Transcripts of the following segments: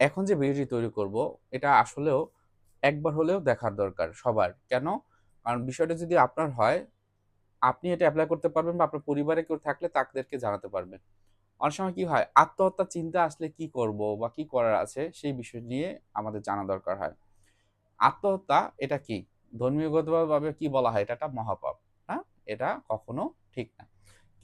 এখন যে ভিডিওটি তৈরি করব, এটা আসলেও একবার হলেও দেখার দরকার সবার। কেন? কারণ বিষয়টা যদি আপনার হয়, আপনি এটা অ্যাপ্লাই করতে পারবেন বা আপনার পরিবারে কেউ থাকলে তাদেরকে জানাতে পারবেন। অনেক সময় কি হয় আত্মহত্যা চিন্তা আসলে কি করব বা কি করার আছে, সেই বিষয় নিয়ে আমাদের জানা দরকার হয়। আত্মহত্যা এটা কি? ধর্মীয়গতভাবে কি বলা হয়? এটা একটা মহাপাপ হ্যাঁ? এটা কখনো ঠিক না।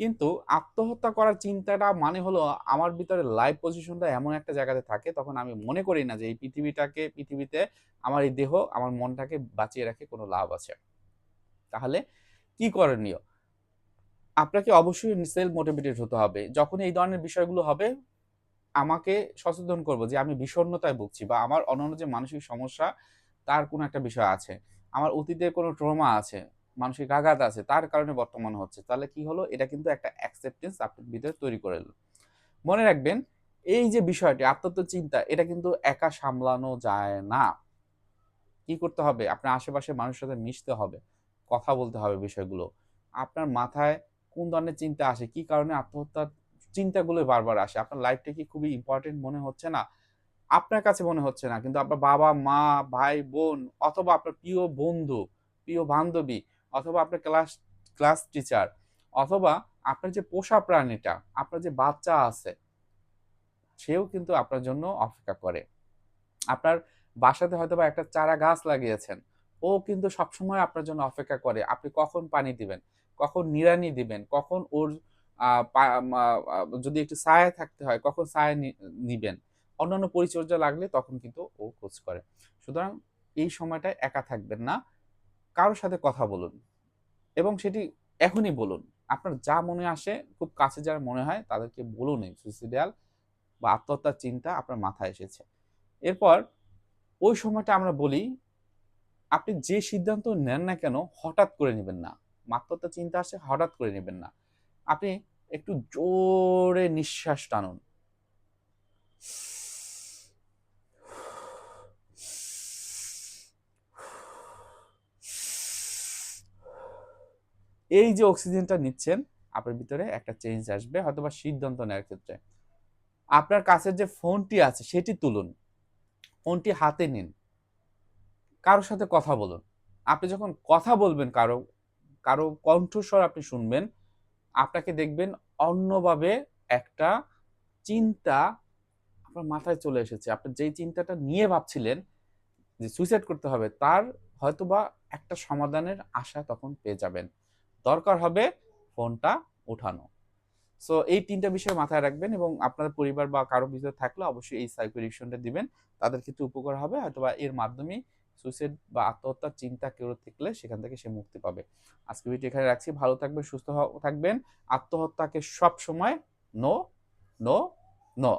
কিন্তু আত্মহত্যা করার চিন্তাটা মানে হলো আমার ভিতরে লাইফ পজিশনটা এমন একটা জায়গাতে থাকে, তখন আমি মনে করি না যে এই পৃথিবীটাকে, পৃথিবীতে আমার এই দেহ, আমার মনটাকে বাঁচিয়ে রাখে কোনো লাভ আছে। তাহলে কি করণীয়? আপনাকে অবশ্যই সেলফ মোটিভেটেড হতে হবে। যখন এই ধরনের বিষয়গুলো হবে, আমাকে সচেতন করব যে আমি বিষণ্ণতায় ভুগছি বা আমার অন্যান্য যে মানসিক সমস্যা, তার কোনো একটা বিষয় আছে। আমার অতীতের কোনো ট্রমা আছে। মানসিক আঘাত আছে, তার কারণে বর্তমান হচ্ছে। তাহলে কি হলো? এটা কিন্তু একটা অ্যাকসেপ্টেন্স আপনার ভিতরে তৈরি করে মনে রাখবেন, এই যে বিষয়টি আত্মত্ব চিন্তা এটা কিন্তু একা সামলানো যায় না। কি করতে হবে? আপনার আশেপাশে মানুষের সাথে মিশতে হবে, কথা বলতে হবে বিষয়গুলো। আপনার মাথায় কোন ধরনের চিন্তা আসে? কি কারণে আত্মহত্যার চিন্তাগুলো বারবার আসে? আপনার লাইফটা কি খুবই ইম্পর্টেন্ট মনে হচ্ছে না? আপনার কাছে মনে হচ্ছে না, কিন্তু আপনার বাবা মা ভাই বোন অথবা আপনার প্রিয় বন্ধু, প্রিয় বান্ধবী অথবা আপনার ক্লাস ক্লাস টিচার অথবা আপনার যে পোষা প্রাণীটা, আপনার যে বাচ্চা আছে, সেও কিন্তু আপনার জন্য অপেক্ষা করে। আপনার বাসাতে হয়তো বা একটা চারা গাছ লাগিয়েছেন, ও কিন্তু সবসময় আপনার জন্য অপেক্ষা করে, আপনি কখন পানি দিবেন, কখন নিড়ানি দিবেন, কখন ওর যদি একটু ছায়া থাকতে হয়, কখন ছায়া নিবেন, অন্যান্য পরিচর্যা লাগলে তখন কিন্তু ও খোঁজ করে। সুতরাং এই সময়টায় একা থাকবেন না কারোর সাথে কথা বলুন এবং সেটি এখনই বলুন। আপনার যা মনে আসে, খুব কাছে যারা মনে হয়, তাদেরকে বলুন এই সুইসিডিয়াল বা আত্মহত্যার চিন্তা আপনার মাথায় এসেছে। এরপর ওই সময়টা আমরা বলি, আপনি যে সিদ্ধান্ত নেন না কেন হঠাৎ করে নেবেন না। আত্মহত্যার চিন্তা আসে, হঠাৎ করে নেবেন না। আপনি একটু জোরে নিঃশ্বাস টানুন। এই যে অক্সিজেনটা নিচ্ছেন, আপনার ভিতরে একটা চেঞ্জ আসবে হয়তো বা সিদ্ধান্ত নেওয়ার ক্ষেত্রে। আপনার কাছে যে ফোনটি আছে, সেটি তুলুন। ফোনটি হাতে নিন। কারোর সাথে কথা বলুন। আপনি যখন কথা বলবেন কারও কারও কণ্ঠস্বর আপনি শুনবেন, আপনাকে দেখবেন অন্যভাবে একটা চিন্তা আপনার মাথায় চলে এসেছে। আপনি যেই চিন্তাটা নিয়ে ভাবছিলেন যে সুইসাইড করতে হবে, তার হয়তোবা একটা সমাধানের আশা তখন পেয়ে যাবেন। দরকার হবে ফোনটা উঠানো সো এই তিনটা বিষয় মাথায় রাখবেন এবং আপনাদের পরিবার বা কারও ভিতরে থাকলে অবশ্যই এই সাইকোডিকশনটা দিবেন। তাদের ক্ষেত্রে উপকার হবে, হয়তোবা এর মাধ্যমে সুইসাইড বা আত্মহত্যার চিন্তা কেউ থাকলে সেখান থেকে সে মুক্তি পাবে। আজকে ভিডিও এখানে রাখছি। ভালো থাকবেন, সুস্থ থাকবেন। আত্মহত্যাকে সব সময় নো নো নো